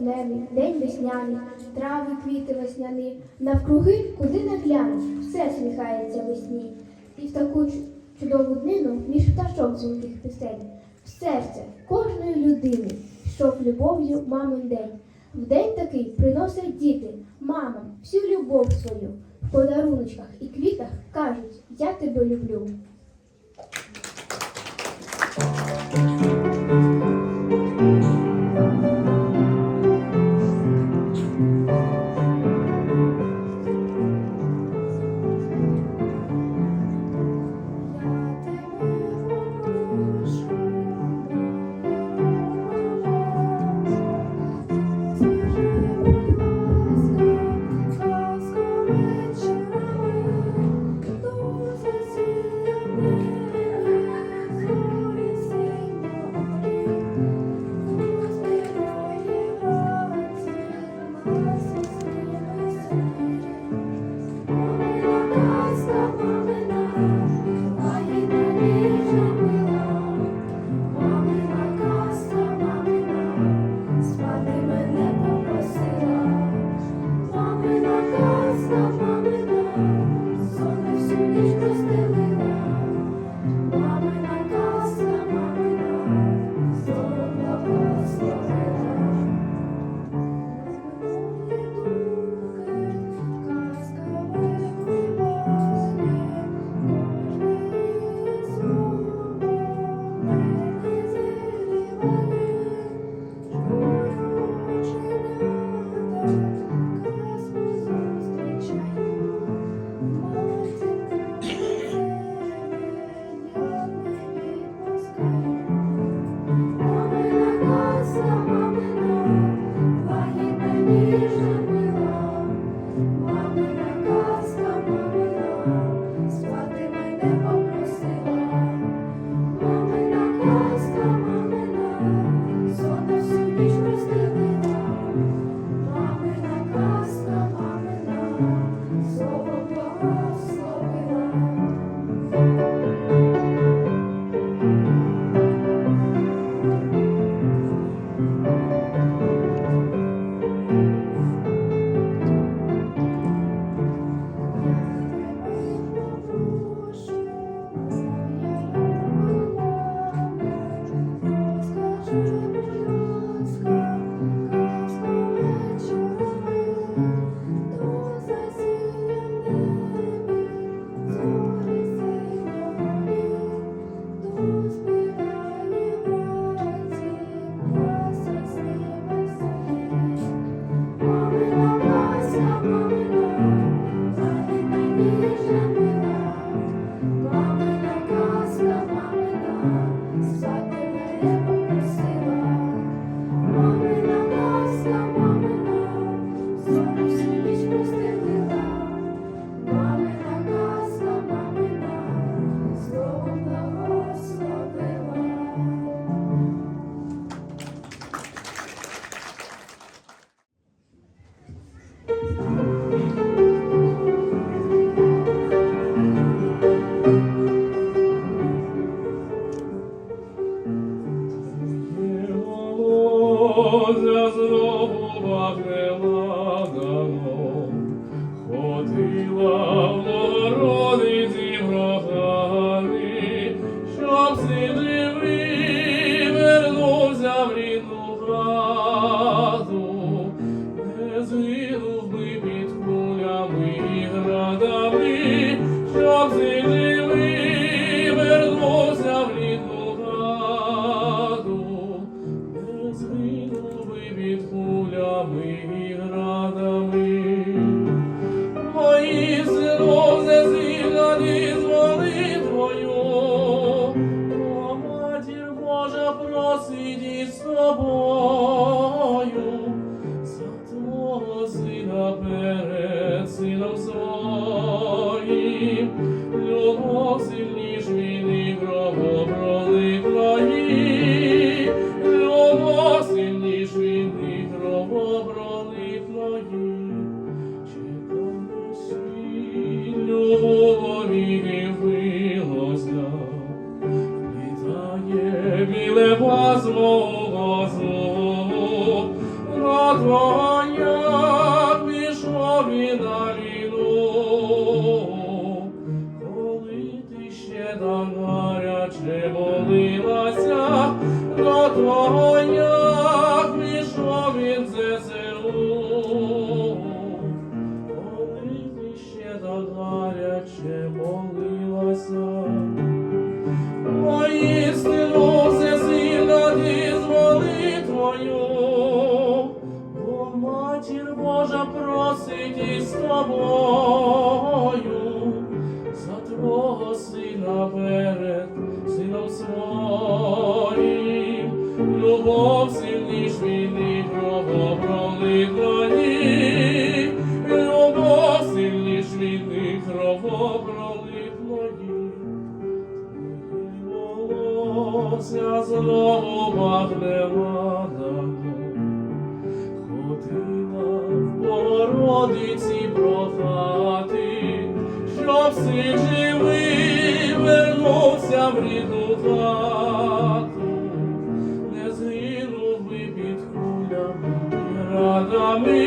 дневний, день весняний, трави, квіти весняні, навкруги, куди нагляну, все сміхається весні. І в таку чудову днину між пташок дзвінких пісень, в серце кожної людини, що в любов'ю мамин день. В день такий приносять діти, мамам, всю любов свою в подаруночках і квітах кажуть, я тебе люблю. we ще так гаряче молилася, до того, як Богородиці прохати, щоб син живий вернувся в рідну хату, не згинув би під кулями і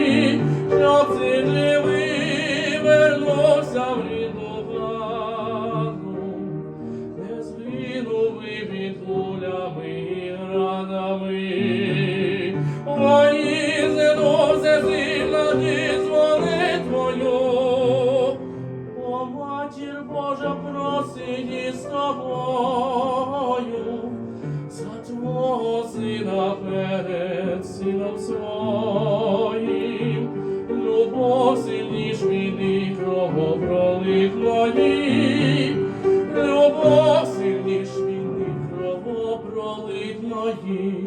любов сильніш війни кровопролитної,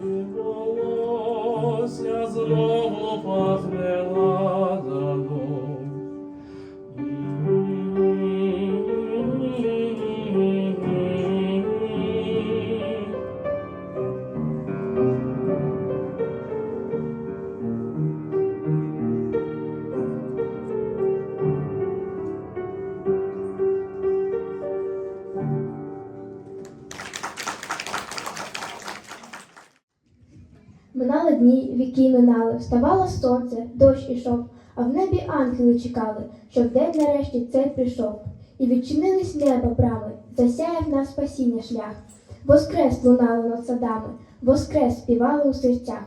Твоє волосся знову пахне ладаном. Дні, минали, вставало сонце, дощ ішов, а в небі ангели чекали, щоб день нарешті цей прийшов. І відчинились небо брами, засяяв нас спасіння шлях. Воскрес лунало над садами, воскрес співали у серцях.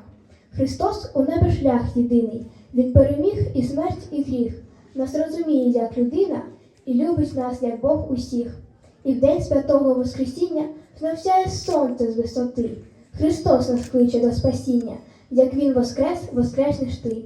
Христос у небо шлях єдиний, Він переміг і смерть, і гріх. Нас розуміє, як людина, і любить нас, як Бог усіх. І в день святого Воскресіння знов сяє сонце з висоти. Христос нас кличе до спасіння, як Він воскрес, воскреснеш ти.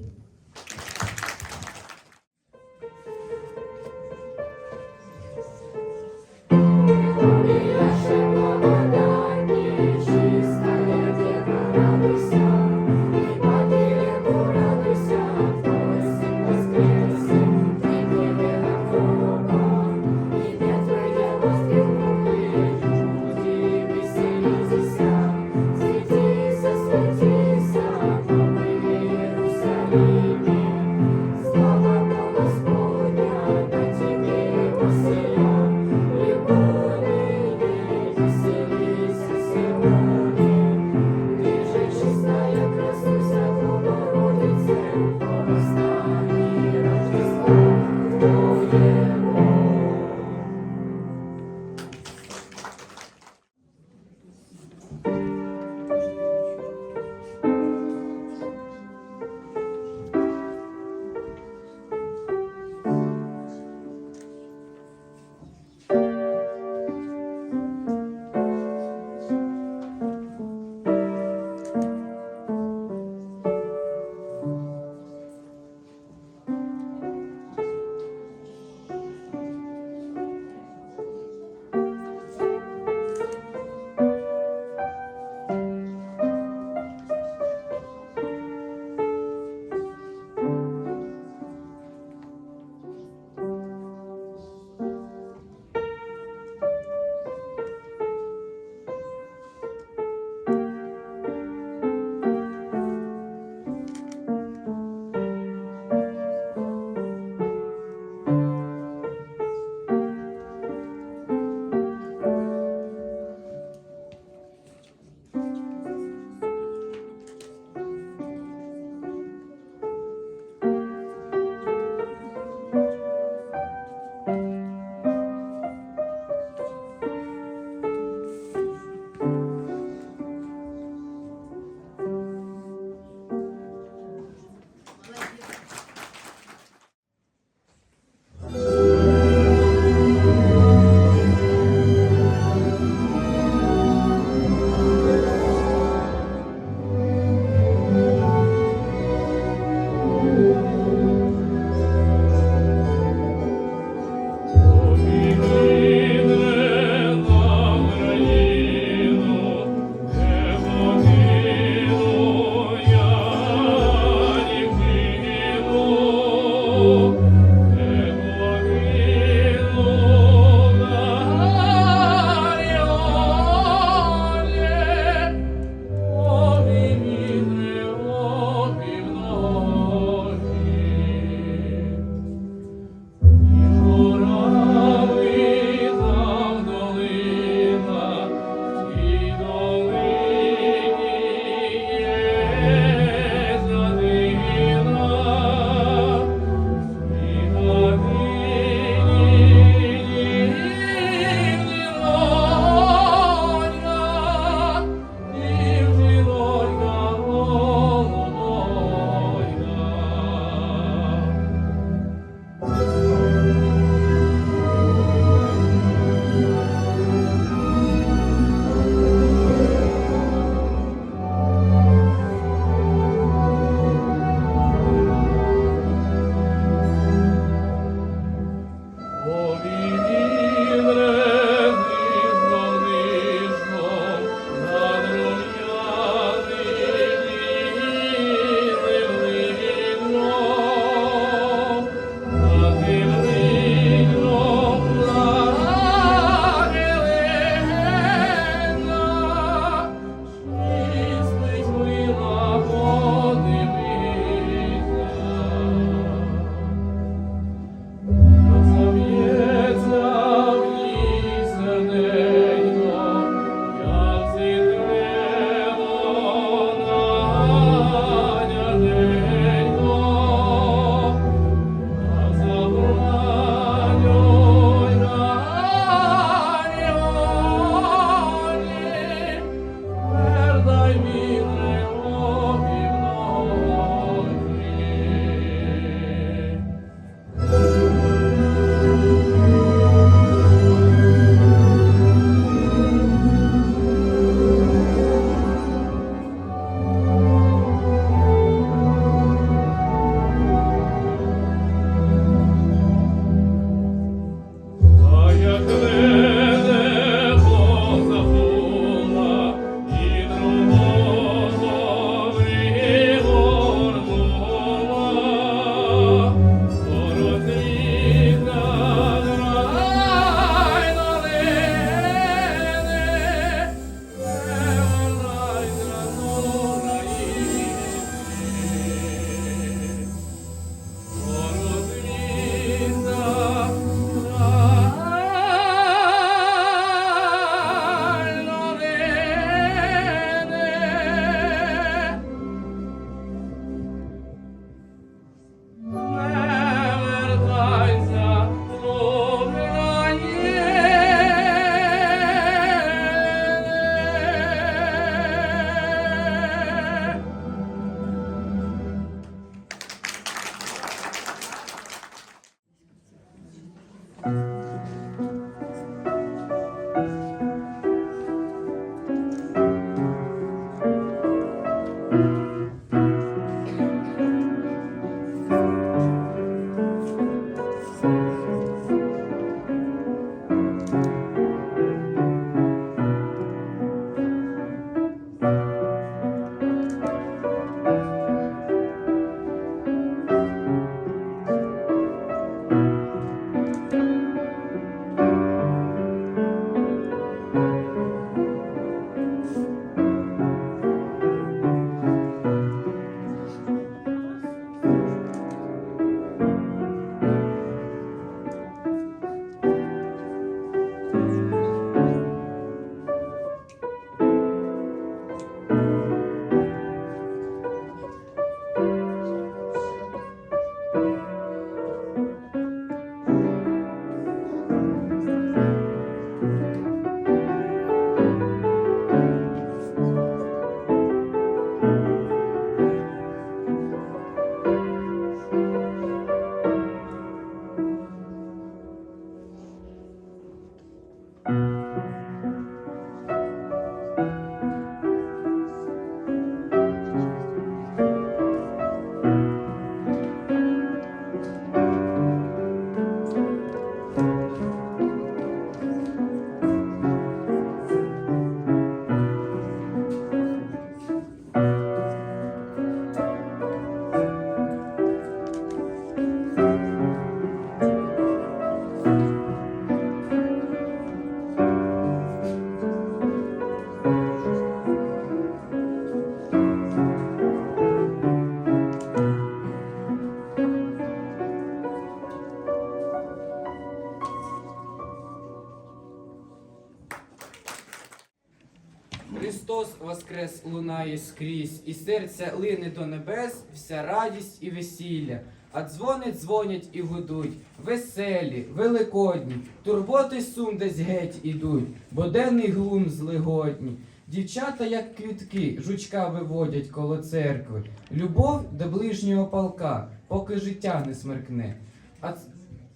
Лунає скрізь, і серця лине до небес, вся радість і весілля. А дзвони дзвонять і гудуть, веселі, великодні, турботи сум десь геть ідуть, бо денний глум злигодні. Дівчата, як квітки, жучка виводять коло церкви. Любов до ближнього полка, поки життя не смеркне. А,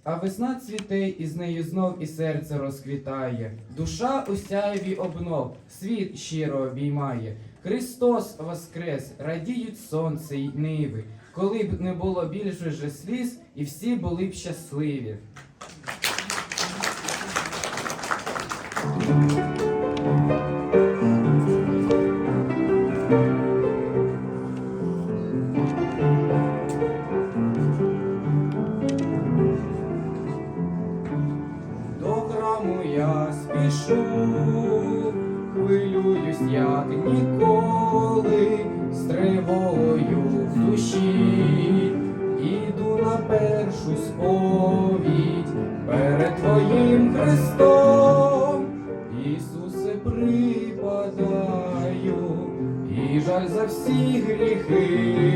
а весна цвіте, і з нею знов і серце розквітає. Душа у сяєві обнов, світ щиро обіймає. Христос воскрес, радіють сонце й ниви. Коли б не було більше сліз, і всі були б щасливі. За всі гріхи,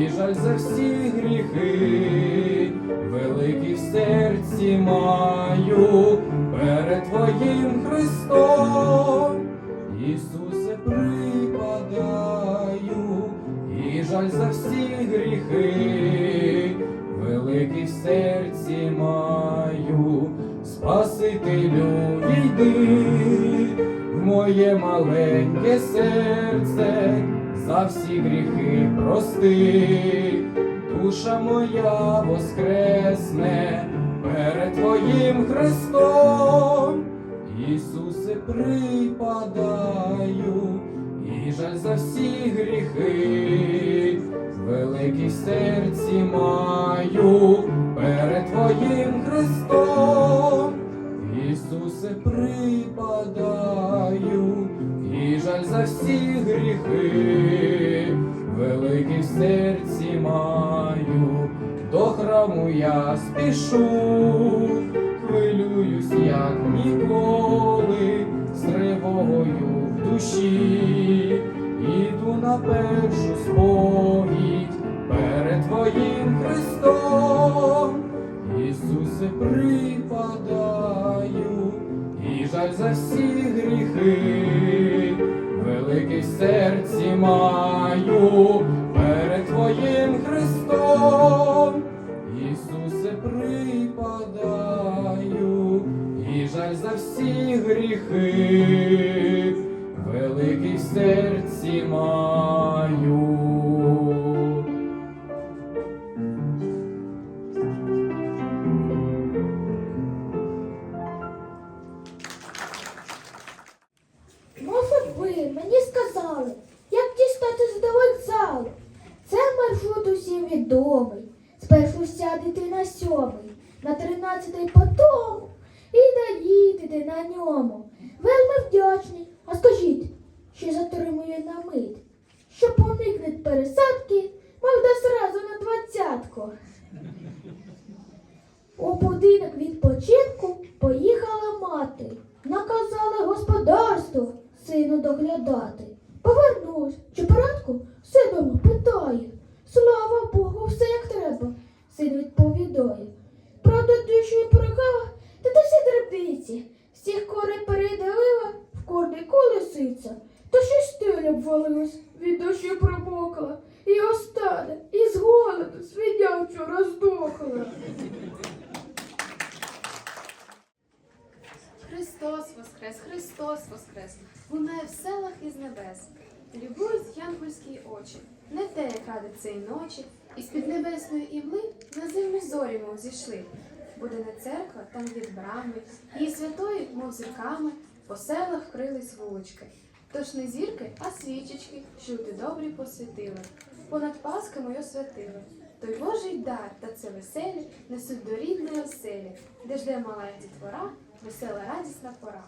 і жаль за всі гріхи, великий в серці маю. Перед Твоїм Христом, Ісусе, припадаю, і жаль за всі гріхи, великий в серці маю, Спасителю, війди в моє маленьке серце, за всі гріхи прости, душа моя воскресне перед Твоїм Христом, Ісусе, припадаю, і жаль за всі гріхи, великий в серці маю перед Твоїм Христом, Ісусе, припадаю, жаль за всі гріхи, великий в серці маю, до храму я спішу, хвилююсь, як ніколи, з тривогою в душі, іду на першу сповідь перед Твоїм Христом, Ісусе, припадаю, і жаль за всі гріхи, великий в серці маю обвалилась, від дощу промокла. І остане, і з голоду свиня вчора здохла. Христос Воскрес, Христос Воскрес, лунає в селах із небес. Любують янгольські очі, не те, як радить цієї ночі, і з-під небесної імли на землю зорі, мов зійшли. Буде не церква, там від брами, її святої, мов зірками, по селах крились вулички. Тож не зірки, а свічечки, що ти добрі посвятили, понад пасками й освятили. Той Божий дар та це веселі несуть до рідної оселі, де жде мала дітвора, весела радісна пора.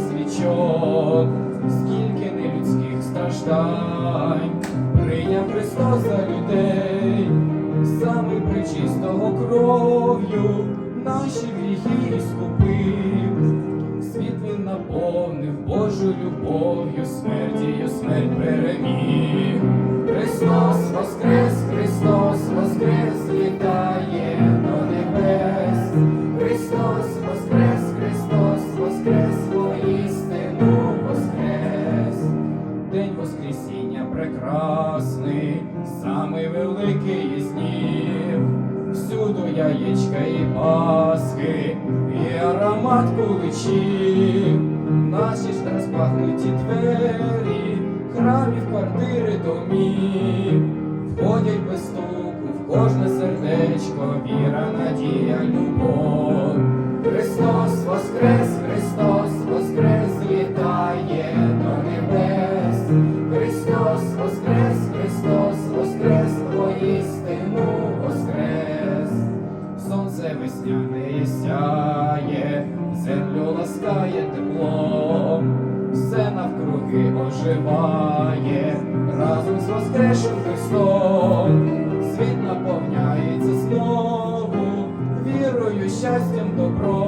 Свічок, скільки нелюдських страждань, прийняв Христос за людей, саме причистого кров'ю наші гріхи скупив. Світ він наповнив Божу любов'ю, смертію смерть переміг. Христос воскрес, Входять без стуку в кожне сердечко, віра, надія, любов. Христос воскрес, Христос воскрес, літає до небес. Христос воскрес, Христос воскрес, воістину воскрес. Сонце весняне сяє, землю ласкає теплом, все навкруги оживає, щастям,